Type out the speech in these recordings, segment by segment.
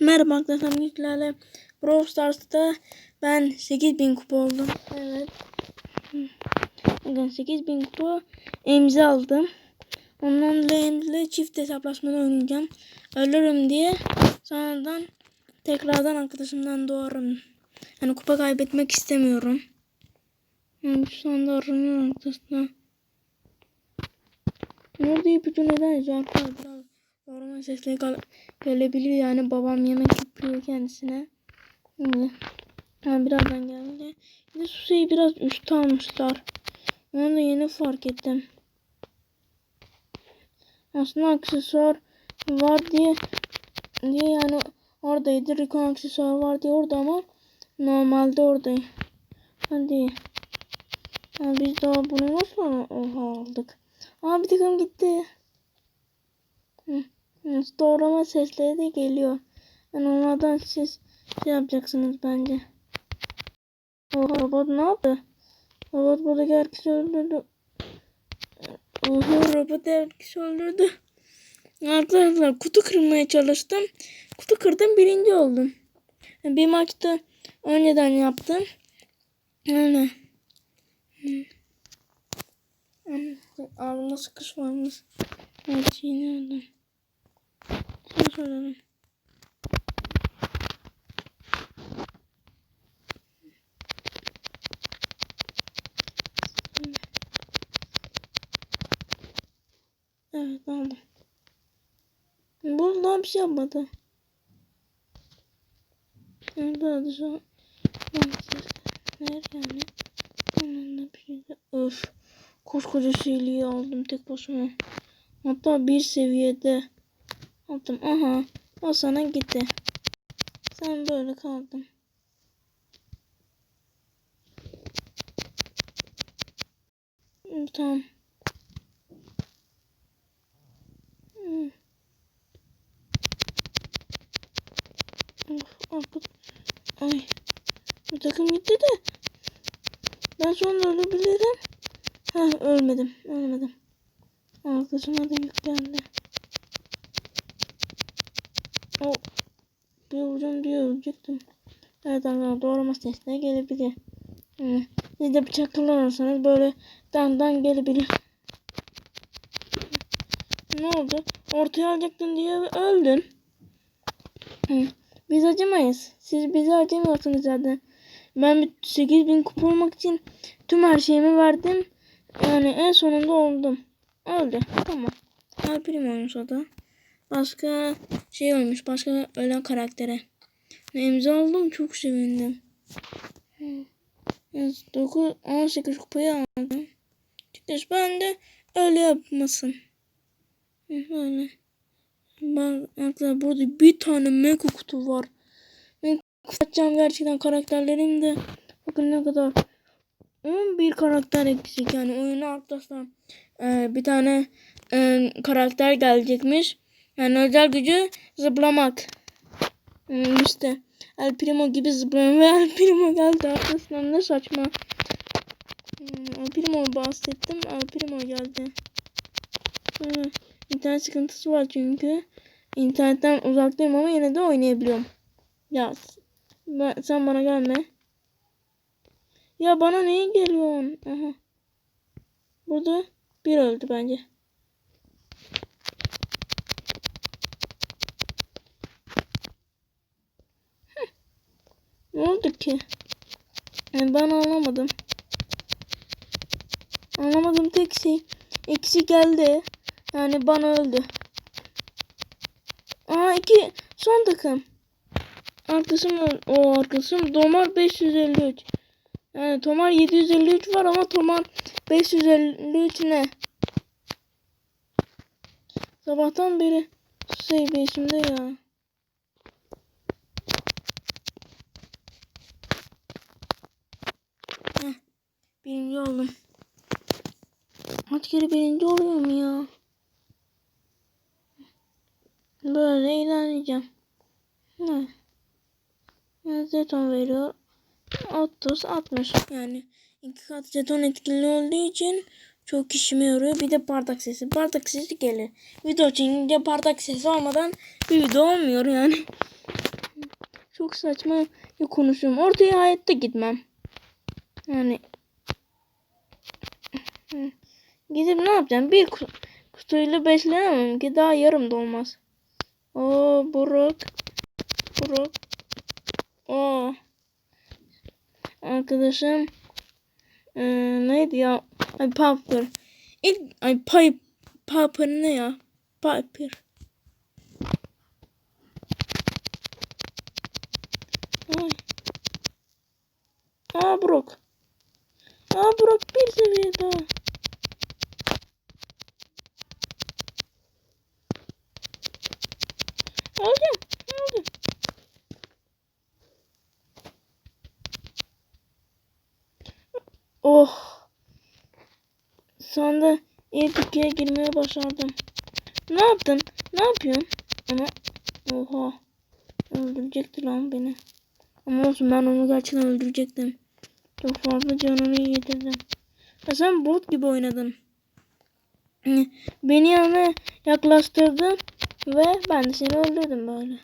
Merhaba arkadaşlar Mikler'le Brawl Stars'ta ben 8000 kupa oldum. Evet. Bakın 8000 kupa imza aldım. Ondan dolayı çift hesaplaşmada oynayacağım. Ölürüm diye sonradan tekrardan arkadaşımdan doğarım. Yani kupa kaybetmek istemiyorum. Yani şu anda aranıyorum arkadaşlar. Nerede ipucu neden yazıyor arkadaşlar? Doğrama sesleri gel- gelebilir yani babam yemek yapıyor kendisine. Şimdi. Ha, birazdan geldi. Bir de Suse'yi biraz üstte almışlar. Onu da yeni fark ettim. Aslında aksesuar var diye diye yani oradaydı. Rico aksesuar var diye orada ama normalde oradayım. Hadi. Ha, biz daha bunu nasıl aldık? Aa bir takım gitti. Hı. Doğrama sesleri de geliyor. Yani onlardan siz şey yapacaksınız bence. O robot ne yaptı? Robot buradaki herkesi öldürdü. Oho robot herkesi öldürdü. Arkadaşlar kutu kırmaya çalıştım. Kutu kırdım birinci oldum. Bir maçta önceden yaptım. Öyle. Ağzıma sıkış varmış. Evet yine öldüm. Şunu söyledim. Evet aldım. Bu daha bir şey yapmadı. Hadi şu an. Ver yani. Onun da bir şey de. Öf. Koskoca şeyliği aldım tek başıma. Hatta bir seviyede aldım. Aha. O sana gitti. Sen böyle kaldın. Tamam. Hmm. Of, arka... Ay. Bir takım gitti de. Ben sonra ölebilirim. Ha ölmedim. Ölmedim. Arkadaşıma da yük geldi. O bir vuracağım diye ölecektim. Evet arkadaşlar doğrama sesine gelebilir. Hı. Siz de bıçak kullanırsanız böyle dandan gelebilir. Ne oldu? Ortaya alacaktın diye öldün. Biz acımayız. Siz bize acımıyorsunuz zaten. Ben 8000 kupa olmak için tüm her şeyimi verdim. Yani en sonunda oldum. Öldü. Tamam. Prim olmuş o da. Başka şey olmuş. Başka ölen karaktere. İmza aldım. Çok sevindim. 9, 18 kupayı aldım. Çıkış ben de öyle yapmasın. Hı, Öyle. Bak arkadaşlar burada bir tane mega kutu var. Ben kapatacağım gerçekten karakterlerim de. Bakın ne kadar. 11 karakter eksik yani oyuna arkadaşlar. Ee, bir tane e, karakter gelecekmiş. Yani özel gücü zıplamak. Hmm, işte El Primo gibi zıplayan ve El Primo geldi arkadaşlar ne saçma. Hmm, El Primo bahsettim El Primo geldi. Şöyle, internet sıkıntısı var çünkü. İnternetten uzaktayım ama yine de oynayabiliyorum. Ya ben, sen bana gelme. Ya bana niye geliyorsun? Aha. Burada bir öldü bence. Oldu ki? Yani ben anlamadım. Anlamadım tek şey. İkisi geldi. Yani bana öldü. Aa iki son takım. Arkadaşım o arkadaşım Domar 553. Yani Tomar 753 var ama Tomar 553 ne? Sabahtan beri şey peşimde ya. Heh, birinci oldum. Kaç kere birinci oluyorum ya. Böyle ilerleyeceğim. Ne? Jeton veriyor. 30 60 yani iki kat jeton etkili olduğu için çok işime yarıyor. Bir de bardak sesi. Bardak sesi gelir. Video çekince bardak sesi olmadan bir video olmuyor yani. Çok saçma konuşuyorum. Ortaya hayatta gitmem. Yani. Gidip ne yapacağım? Bir ku- kutuyla beslenemem ki daha yarım da olmaz. Oo Buruk. Buruk. Oo. Arkadaşım. Ee, neydi ya? Ay Piper. İlk ay Piper. Piper ne ya? Piper. Ay. Aa Brock. Aa Brock bir seviye daha. Aldım. Aldım. Oh. Sonunda ilk ikiye girmeye başardım. Ne yaptın? Ne yapıyorsun? Ama oha. Öldürecekti lan beni. Ama olsun ben onu gerçekten öldürecektim. Çok fazla canını yedirdim. Ya sen bot gibi oynadın. Beni yanına yaklaştırdın ve ben de seni öldürdüm böyle.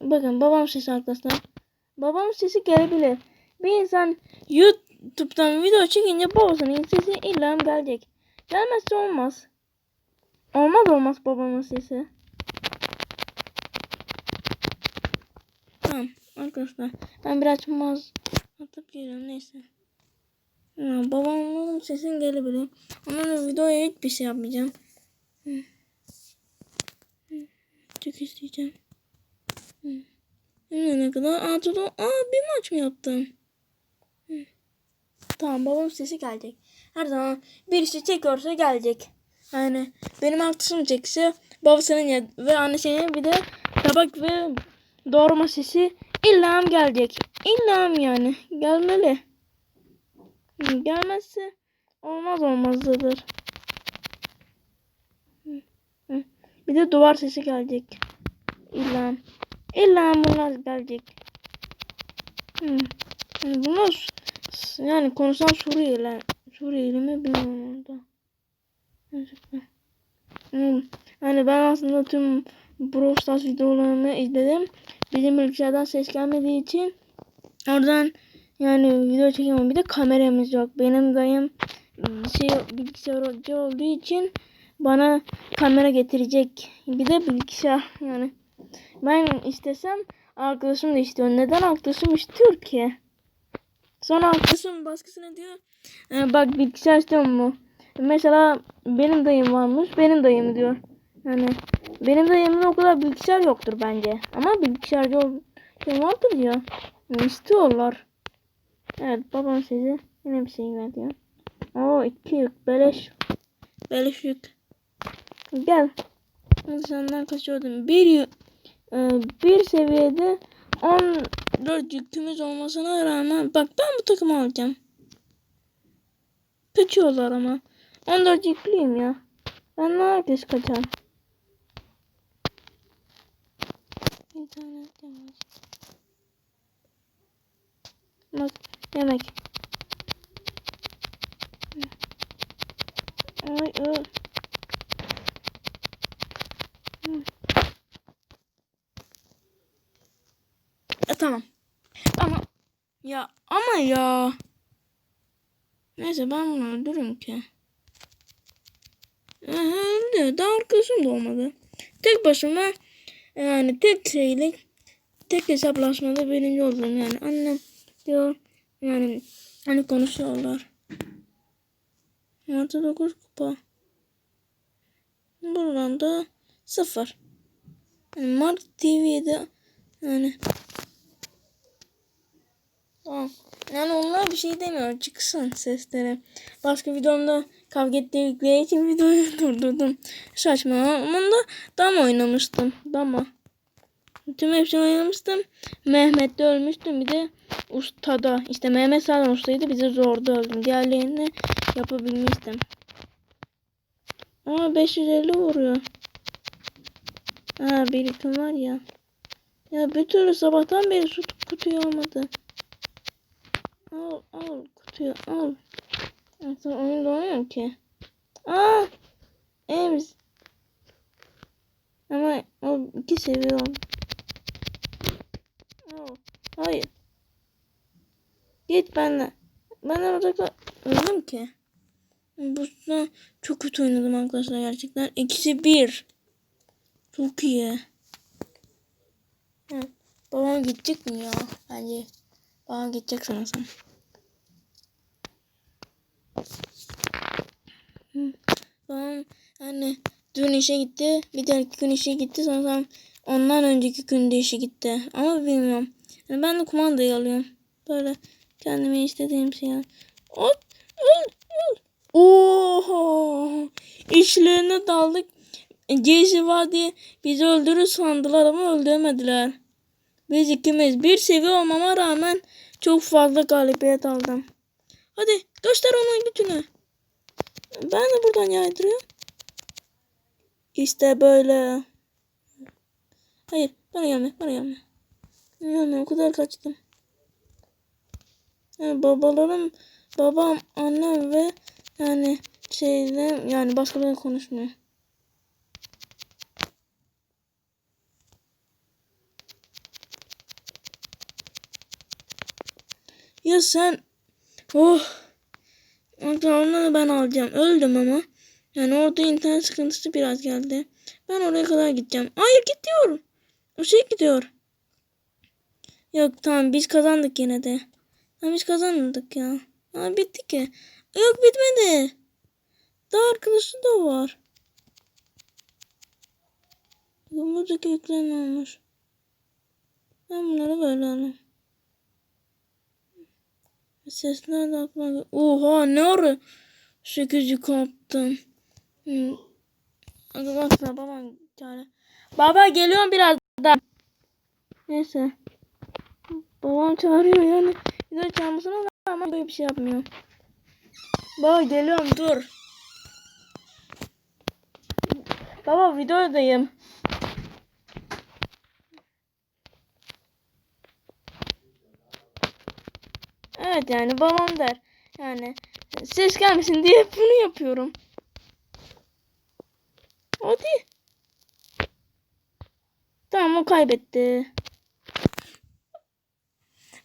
Bakın babam sesi arkadaşlar. Babam sesi gelebilir. Bir insan YouTube'dan video çekince babasının sesi illa gelecek. Gelmezse olmaz. Olmaz olmaz babamın sesi. Tamam arkadaşlar. Ben biraz maz atıp geliyorum neyse. Ya, babamın sesin gelebilir. Ama videoya hiçbir şey yapmayacağım. Çok isteyeceğim. Ne kadar? Aa. Aa bir maç mı yaptım? Tamam babam sesi gelecek. Her zaman birisi çekiyorsa gelecek. Yani benim arkadaşım çekse babasının ya ve annesinin bir de tabak ve doğurma sesi illa gelecek. İlla yani gelmeli. Gelmezse olmaz hı. Bir de duvar sesi gelecek. İlla. İlla bunlar gelecek. Bunlar yani konuşan Suriyeliler. Suriyeli mi bilmiyorum orada. Yani ben aslında tüm Brawl Stars videolarını izledim. Bizim bilgisayardan ses gelmediği için oradan yani video çekemem. Bir de kameramız yok. Benim dayım şey bilgisayarcı olduğu için bana kamera getirecek. Bir de bilgisayar yani. Ben istesem arkadaşım da istiyor. Neden arkadaşım istiyor ki? Sonra arkadaşım baskısına diyor. "E, bak bilgisayar istiyor mu? Mesela benim dayım varmış. Benim dayım diyor. Yani benim dayımın o kadar bilgisayar yoktur bence. Ama bilgisayarcı şey vardır ya. Yani istiyorlar. Evet babam sizi yine bir şey veriyor. Oo iki yük beleş. Beleş yük. Gel. Senden kaçıyordum. Bir e, bir seviyede 14 yükümüz olmasına rağmen bak ben bu takımı alacağım. Kaçıyorlar ama. 14 yüklüyüm ya. Ben ne herkes kaçar. İnternet yavaş. Bak yemek. Ay ay. Hı. E, tamam. Ama ya ama ya. Neyse ben bunu öldürürüm ki. Öldü. Daha arkadaşım da olmadı. Tek başıma yani tek şeyle tek hesaplaşmada birinci oldum yani. Annem diyor yani hani konuşuyorlar. Artı 9 kupa. Buradan da sıfır. Yani Mark TV'de yani Tamam. Yani onlar bir şey demiyor. Çıksın sesleri. Başka videomda kavga ettikleri için videoyu durdurdum. Saçma. Onda dama oynamıştım. Dama. Tüm hepsini oynamıştım. Mehmet'te ölmüştüm. Bir de ustada. İşte Mehmet zaten ustaydı. Bizi zorda öldüm. Diğerlerini yapabilmiştim. Aa 550 vuruyor. Ha birikim var ya. Ya bir türlü sabahtan beri su kutuyu almadı. Al al kutuyu al. Aslında oyunda oynuyorum ki. Aa! Ems. Ama o iki seviye oldu. Hayır. Git benle. Ben orada öldüm ki. Bu çok kötü oynadım arkadaşlar gerçekten. İkisi bir. Çok iyi. Babam gidecek mi ya? Bence babam gidecek sanırsam. Babam yani dün işe gitti. Bir dahaki gün işe gitti. Sanırsam ondan önceki gün de işe gitti. Ama bilmiyorum. Yani ben de kumandayı alıyorum. Böyle kendime istediğim şey. Ot, öl, öl. Oho! İşlerine daldık. Jaycee var diye bizi öldürür sandılar ama öldüremediler. Biz ikimiz bir seviye olmama rağmen çok fazla galibiyet aldım. Hadi göster onun gücünü. Ben de buradan yaydırıyorum. İşte böyle. Hayır bana gelme bana gelme. Yani o kadar kaçtım. Yani babalarım, babam, annem ve yani şeyle yani başkaları konuşmuyor. Ya sen oh Hatta onları ben alacağım. Öldüm ama. Yani orada internet sıkıntısı biraz geldi. Ben oraya kadar gideceğim. Hayır gidiyor. O şey gidiyor. Yok tamam biz kazandık yine de. Tamam biz kazanmadık ya. Ha bitti ki. Yok bitmedi. Daha arkadaşı da var. Buradaki yüklen olmuş. Ben bunları böyle alayım. Sesler de aklıma Oha ne ara 8 yük attım. Hmm. Arkadaşlar babam çağırıyor. Baba geliyorum birazdan. Neyse. Babam çağırıyor yani. De çağırmasına ama böyle bir şey yapmıyor. Baba geliyorum dur. Baba videodayım. Evet yani babam der. Yani ses gelmesin diye bunu yapıyorum. Hadi. Tamam o kaybetti.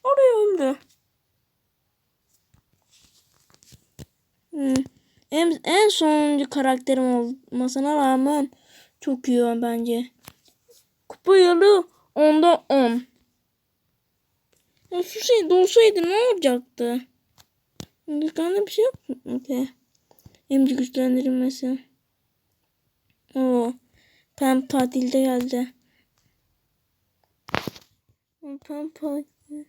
Oraya öldü. Hmm. En, en sonuncu karakterim olmasına rağmen çok iyi o bence. Kupa yılı onda 10. Şey dolsaydı ne olacaktı? Dükkanda bir şey yok mu ki? Emci güçlendirilmesi. Oo. Pem tatilde geldi. Pem tatilde.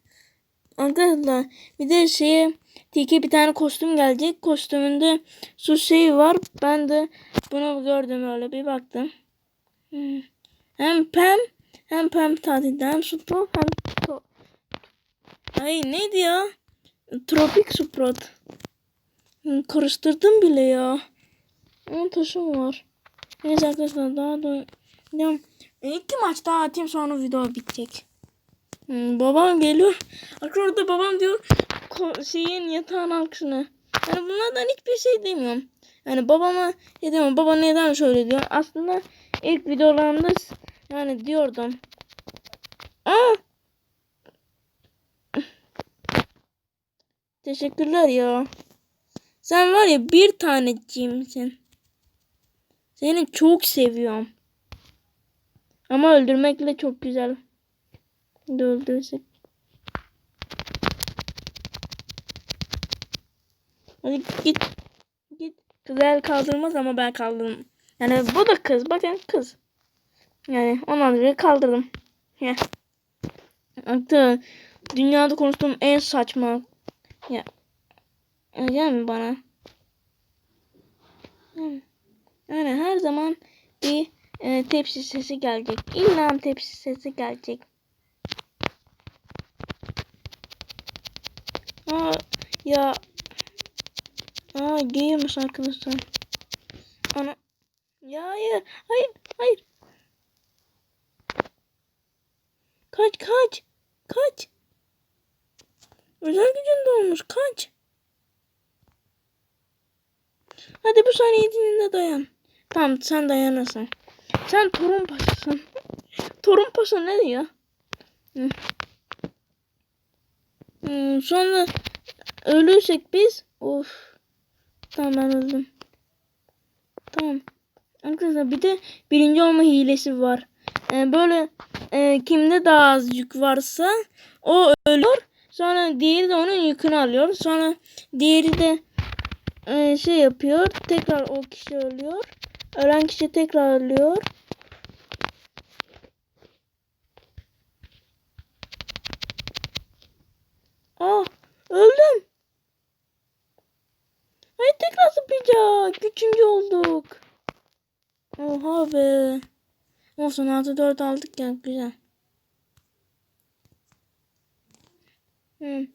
Arkadaşlar bir de şeye Tiki bir tane kostüm gelecek. Kostümünde su şeyi var. Ben de bunu gördüm öyle bir baktım. Hmm. Hem Pem hem Pem tatilde hem Supro hem Ay neydi ya? Tropik Sprout. Hmm, Karıştırdım bile ya. Onun taşım var. Neyse arkadaşlar daha da ya, iki maç daha atayım sonra video bitecek. Babam geliyor. Orada babam diyor şeyin yatağın altına. Yani bunlardan hiçbir şey demiyorum. Yani babama ne demiyorum. Baba neden şöyle diyor. Aslında ilk videolarımda yani diyordum. Aa! Teşekkürler ya. Sen var ya bir taneciyimsin. Seni çok seviyorum. Ama öldürmekle çok güzel. De öldürsek. Hadi git. Git. Güzel kaldırmaz ama ben kaldırdım. Yani bu da kız. Bakın kız. Yani ondan dolayı kaldırdım. Hatta dünyada konuştuğum en saçma. Ya. Yani bana. Yani, yani her zaman bir e, tepsi sesi gelecek. İlla tepsi sesi gelecek. Aa, ya. Aa giymiş arkadaşlar. Ana. Ya hayır. Hayır. Hayır. Kaç. Kaç. Özel gücünde olmuş. Kaç. Hadi bu saniyetinde dayan. Tamam sen dayanırsın. Sen torun paşasın. torun paşa ne diyor? Hmm, sonra ölürsek biz of. Tamam ben öldüm. Tamam. Arkadaşlar bir de birinci olma hilesi var. Ee, böyle e, kimde daha az yük varsa o ölüyor. Sonra diğeri de onun yükünü alıyor. Sonra diğeri de e, şey yapıyor. Tekrar o kişi ölüyor. Ölen kişi tekrar ölüyor. Ah öldüm. Ay tekrar zıplayacak. Üçüncü olduk. Oha be. Olsun 6 4 aldık ya güzel. Hmm.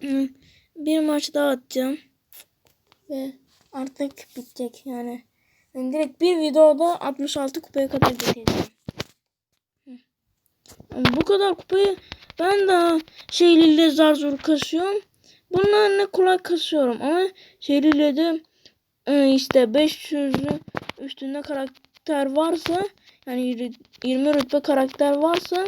Hmm. Bir maç daha atacağım. Ve artık bitecek yani. yani direkt bir videoda 66 kupaya kadar getireceğim. Hmm. Bu kadar kupayı ben de şeyliyle zar zor kasıyorum. Bunlar ne kolay kasıyorum ama şeyliyle de e, işte 500'ün üstünde karakter varsa yani 20 rütbe karakter varsa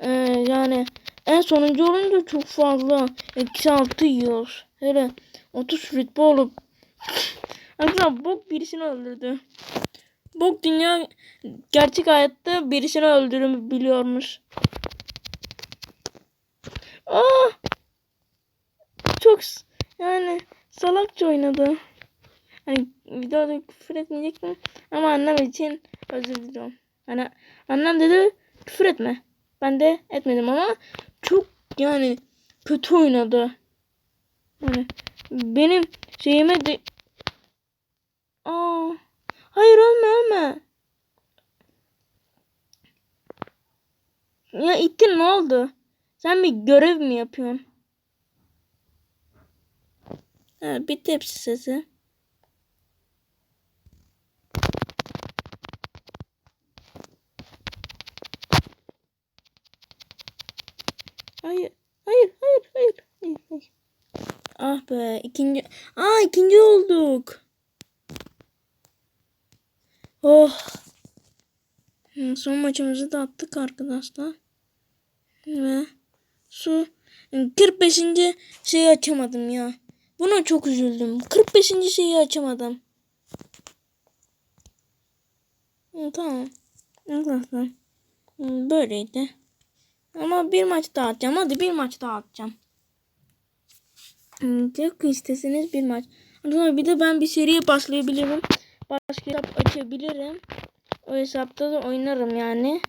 e, yani en sonuncu olunca çok fazla eksi altı yiyoruz. Hele 30 rütbe olup Arkadaşlar bok birisini öldürdü. Bok dünya gerçek hayatta birisini öldürebiliyormuş. Aa! Çok s- yani salakça oynadı. Hani videoda küfür etmeyecektim ama annem için özür diliyorum. Hani annem dedi küfür etme. Ben de etmedim ama çok yani kötü oynadı. Yani benim şeyime de Aa, hayır ölme ölme. Ya ittin ne oldu? Sen bir görev mi yapıyorsun? Ha, bitti hepsi sesi. Hayır, hayır, hayır, hayır, hayır, hayır. Ah be, ikinci, aa ikinci olduk. Oh. Hı, Son maçımızı da attık arkadaşlar. Ve su 45. şeyi açamadım ya. Buna çok üzüldüm. 45. şeyi açamadım. Tamam. Arkadaşlar. Böyleydi. Ama bir maç daha atacağım. Hadi bir maç daha atacağım. Çok isteseniz bir maç. Arkadaşlar bir de ben bir seriye başlayabilirim. Başka hesap açabilirim. O hesapta da oynarım yani.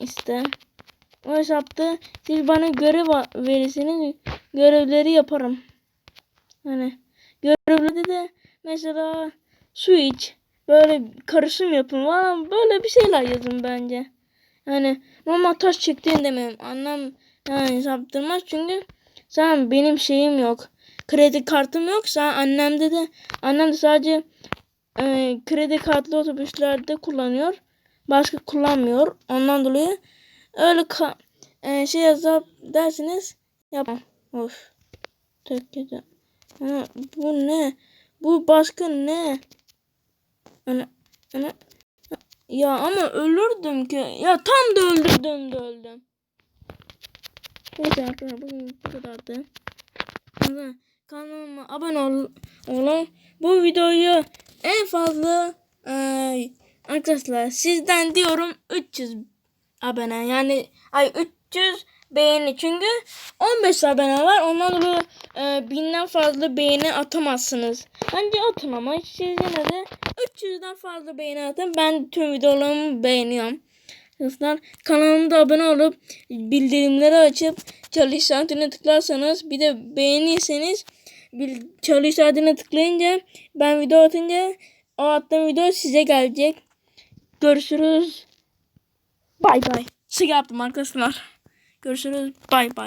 İşte. O hesapta siz bana görev verirseniz görevleri yaparım. Hani görevlerde de mesela su iç. Böyle karışım yapın falan böyle bir şeyler yazın bence. Yani normal taş çektiğin demem. Annem yani saptırmaz çünkü sen benim şeyim yok. Kredi kartım yok. Sen annemde de annem de sadece e, kredi kartlı otobüslerde kullanıyor. Başka kullanmıyor. Ondan dolayı öyle ka- e, şey yazıp dersiniz yapmam. Of. Tek kötü. Ha, bu ne? Bu başka ne? Ana, ana. Ya ama ölürdüm ki. Ya tam da öldürdüm de öldüm. Neyse arkadaşlar bugün bu kadardı. Kanalıma abone ol, olun. Bu videoyu en fazla eee, arkadaşlar sizden diyorum 300 abone yani ay 300 beğeni çünkü 15 abone var ondan dolayı e, binden fazla beğeni atamazsınız. Bence atın ama siz yine de 300'den fazla beğeni atın. Ben tüm videolarımı beğeniyorum. Arkadaşlar kanalımda abone olup bildirimleri açıp çalış saatine tıklarsanız bir de beğenirseniz çalış saatine tıklayınca ben video atınca o attığım video size gelecek. Görüşürüz. Bay bay. Şey yaptım arkadaşlar. Görüşürüz. Bay bay.